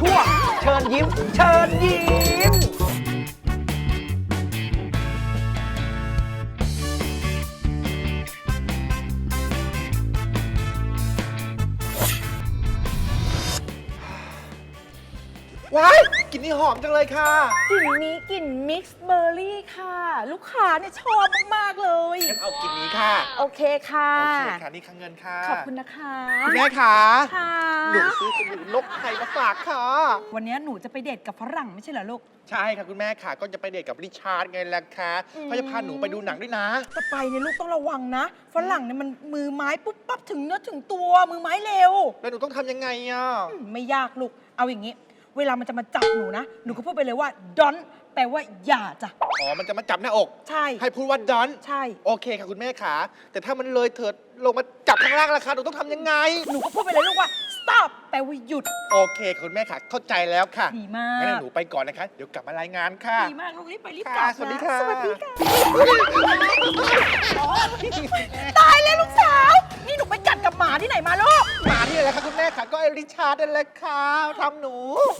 ช่วงเชิญยิ้ม เชิญยิ้ม ว้ายกลิ่นนี่หอมจังเลยค่ะกลิ่นนี้กลิ่นมิกซ์เบอร์รี่ค่ะ ลูกค้าเนี่ยชอบมาก ๆ เลย งั้นเอากลิ่นนี้ค่ะ โอเคค่ะ โอเคค่ะ นี่ค่ะเงินค่ะขอบคุณนะคะคุณแม่ค่ะค่ะหนูซื้อสมุนนกไทยมาฝากค่ะ วันนี้หนูจะไปเดทกับฝรั่งไม่ใช่เหรอลูก ใช่ค่ะคุณแม่ค่ะ ก็จะไปเดทกับริชาร์ดไงล่ะคะอืมเขาจะพาหนูไปดูหนังด้วยนะจะไปเนี่ยลูกต้องระวังนะ ฝรั่งเนี่ยมันมือไม้ปุ๊บปั๊บถึงเนื้อถึงตัวมือไม้เร็ว แล้วหนูต้องทำยังไงอะอืมไม่ยากลูก เอาอย่างนี้ เวลามันจะมาจับหนูนะ หนูก็พูดไปเลยว่า don't แปลว่าอย่าจ้ะ อ๋อ มันจะมาจับหน้าอก ใช่ ให้พูดว่าดอนใช่ โอเคค่ะคุณแม่ขา แต่ถ้ามันเลยเถิดลงมาจับข้างล่างล่ะคะหนูต้องทำยังไง หนูก็พูดไปเลยลูกว่า stop แปลว่าหยุด โอเคค่ะคุณแม่ขาเข้าใจแล้วค่ะดีมาก งั้นหนูไปก่อนนะคะ เดี๋ยวกลับมารายงานค่ะ ดีมากลูกรีบไปรีบค่ะกลับสวัสดีนะค่ะ สวัสดีค่ะ คะคุณแม่ขาก็ไอริชาร์ดนั่นแหละค่ะทำหนู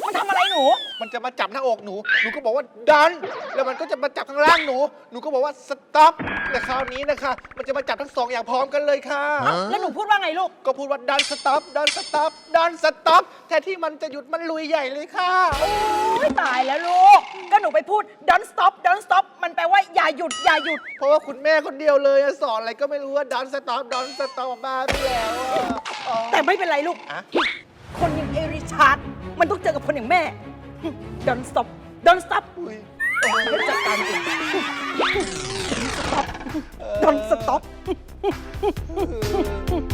มันทำอะไรหนู มันจะมาจับหน้าอกหนู หนูก็บอกว่าดัน แล้วมันก็จะมาจับข้างล่างหนู หนูก็บอกว่าสต็อปแต่คราวนี้นะคะ มันจะมาจับทั้งสองอย่างพร้อมกันเลยค่ะ แล้วหนูพูดว่าไงลูก ก็พูดว่าดันสต็อปดันสต็อปดันสต็อปแทนที่มันจะหยุดมันลุยใหญ่เลยค่ะ โอ้ยตายแล้วลูก ก็หนูไปพูด don't stop don't stop มันแปลว่าอย่าหยุดอย่าหยุด เพราะว่าคุณแม่คนเดียวเลยอะสอนอะไรก็ไม่รู้ว่าดันสต็อปดันสต็อปบ้าไปแล้วอะอ๋อ แต่ไม่เป็นไรลูก อะ คนอย่างเอริชาร์ดมันต้องเจอกับคนอย่างแม่ don't stop don't stop อุ้ยไม่จัดการเอง don't stop